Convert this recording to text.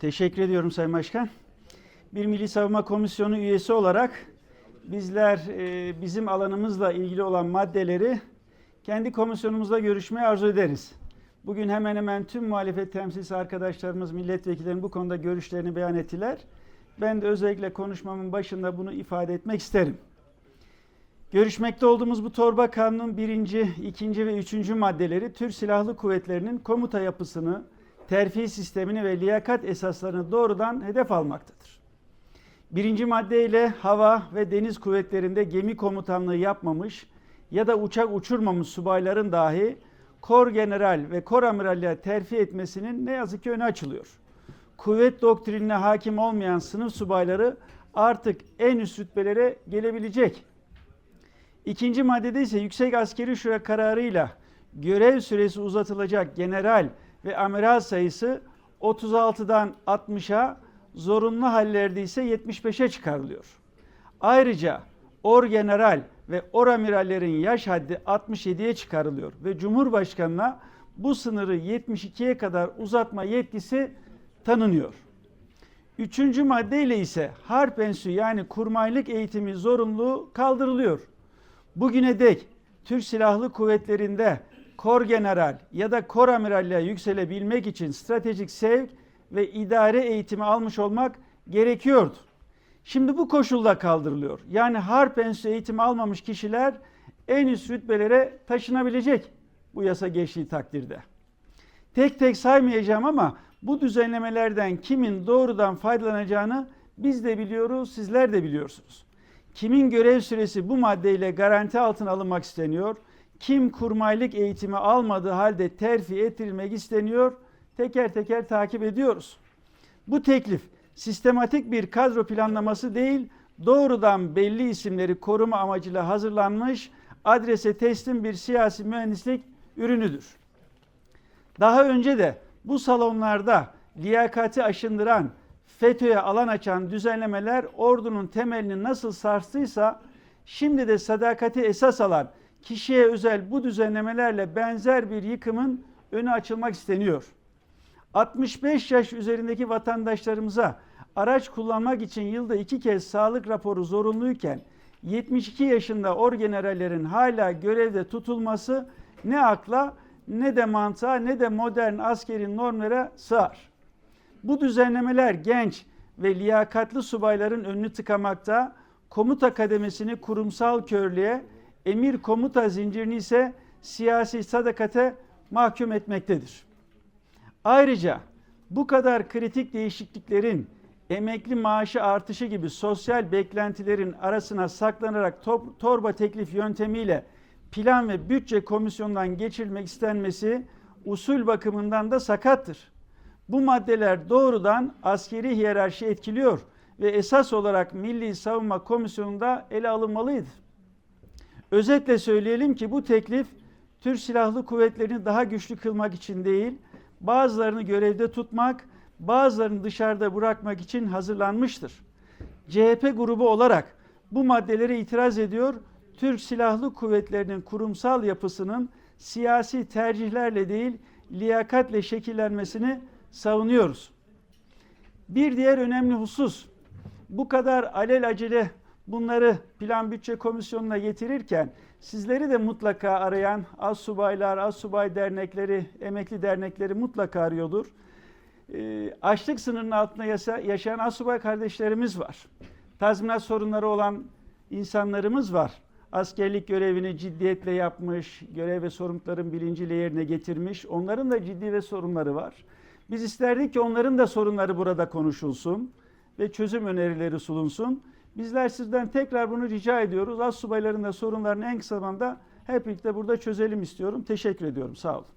Teşekkür ediyorum Sayın Başkan. Bir Milli Savunma Komisyonu üyesi olarak bizler e, bizim alanımızla ilgili olan maddeleri kendi komisyonumuzda görüşmeyi arzu ederiz. Bugün hemen hemen tüm muhalefet temsilcisi arkadaşlarımız, milletvekillerin bu konuda görüşlerini beyan ettiler. Ben de özellikle konuşmamın başında bunu ifade etmek isterim. Görüşmekte olduğumuz bu torba kanunun birinci, ikinci ve üçüncü maddeleri Türk Silahlı Kuvvetleri'nin komuta yapısını, terfi sistemini ve liyakat esaslarını doğrudan hedef almaktadır. Birinci maddeyle hava ve deniz kuvvetlerinde gemi komutanlığı yapmamış ya da uçak uçurmamış subayların dahi kor general ve kor amiralliğe terfi etmesinin ne yazık ki önü açılıyor. Kuvvet doktrinine hakim olmayan sınıf subayları artık en üst rütbelere gelebilecek. İkinci maddede ise Yüksek Askeri Şura kararıyla görev süresi uzatılacak general ve amiral sayısı 36'dan 60'a, zorunlu hallerde ise 75'e çıkarılıyor. Ayrıca orgeneral ve oramirallerin yaş haddi 67'ye çıkarılıyor ve Cumhurbaşkanına bu sınırı 72'ye kadar uzatma yetkisi tanınıyor. Üçüncü maddeyle ise harp ensü yani kurmaylık eğitimi zorunluluğu kaldırılıyor. Bugüne dek Türk Silahlı Kuvvetleri'nde kor general ya da kor amiralliğe yükselebilmek için stratejik sevk ve idare eğitimi almış olmak gerekiyordu. Şimdi bu koşulda kaldırılıyor. Yani harp enstitüsü eğitimi almamış kişiler en üst rütbelere taşınabilecek bu yasa geçtiği takdirde. Tek tek saymayacağım ama bu düzenlemelerden kimin doğrudan faydalanacağını biz de biliyoruz, sizler de biliyorsunuz. Kimin görev süresi bu maddeyle garanti altına alınmak isteniyor? Kim kurmaylık eğitimi almadığı halde terfi ettirilmek isteniyor? Teker teker takip ediyoruz. Bu teklif sistematik bir kadro planlaması değil, doğrudan belli isimleri koruma amacıyla hazırlanmış, adrese teslim bir siyasi mühendislik ürünüdür. Daha önce de bu salonlarda liyakati aşındıran, FETÖ'ye alan açan düzenlemeler ordunun temelini nasıl sarstıysa şimdi de sadakati esas alan kişiye özel bu düzenlemelerle benzer bir yıkımın önü açılmak isteniyor. 65 yaş üzerindeki vatandaşlarımıza araç kullanmak için yılda iki kez sağlık raporu zorunluyken 72 yaşında orgenerallerin hala görevde tutulması ne akla ne de mantığa ne de modern askeri normlara sığar. Bu düzenlemeler genç ve liyakatlı subayların önünü tıkamakta, komuta kademesini kurumsal körlüğe, emir komuta zincirini ise siyasi sadakate mahkum etmektedir. Ayrıca bu kadar kritik değişikliklerin emekli maaşı artışı gibi sosyal beklentilerin arasına saklanarak top, torba teklif yöntemiyle plan ve bütçe komisyonundan geçirilmek istenmesi usul bakımından da sakattır. Bu maddeler doğrudan askeri hiyerarşi etkiliyor ve esas olarak Milli Savunma Komisyonu'nda ele alınmalıydı. Özetle söyleyelim ki bu teklif Türk Silahlı Kuvvetleri'ni daha güçlü kılmak için değil, bazılarını görevde tutmak, bazılarını dışarıda bırakmak için hazırlanmıştır. CHP grubu olarak bu maddelere itiraz ediyor. Türk Silahlı Kuvvetleri'nin kurumsal yapısının siyasi tercihlerle değil, liyakatle şekillenmesini savunuyoruz. Bir diğer önemli husus, bu kadar alelacele bunları Plan Bütçe Komisyonu'na getirirken sizleri de mutlaka arayan az subaylar, az subay dernekleri, emekli dernekleri mutlaka arıyordur. E, açlık sınırının altında yasa, yaşayan az subay kardeşlerimiz var. Tazminat sorunları olan insanlarımız var. Askerlik görevini ciddiyetle yapmış, görev ve sorumlulukların bilinciyle yerine getirmiş. Onların da ciddi ve sorunları var. Biz isterdik ki onların da sorunları burada konuşulsun ve çözüm önerileri sunulsun. Bizler sizden tekrar bunu rica ediyoruz. Az subayların da sorunlarını en kısa zamanda hep birlikte burada çözelim istiyorum. Teşekkür ediyorum. Sağ olun.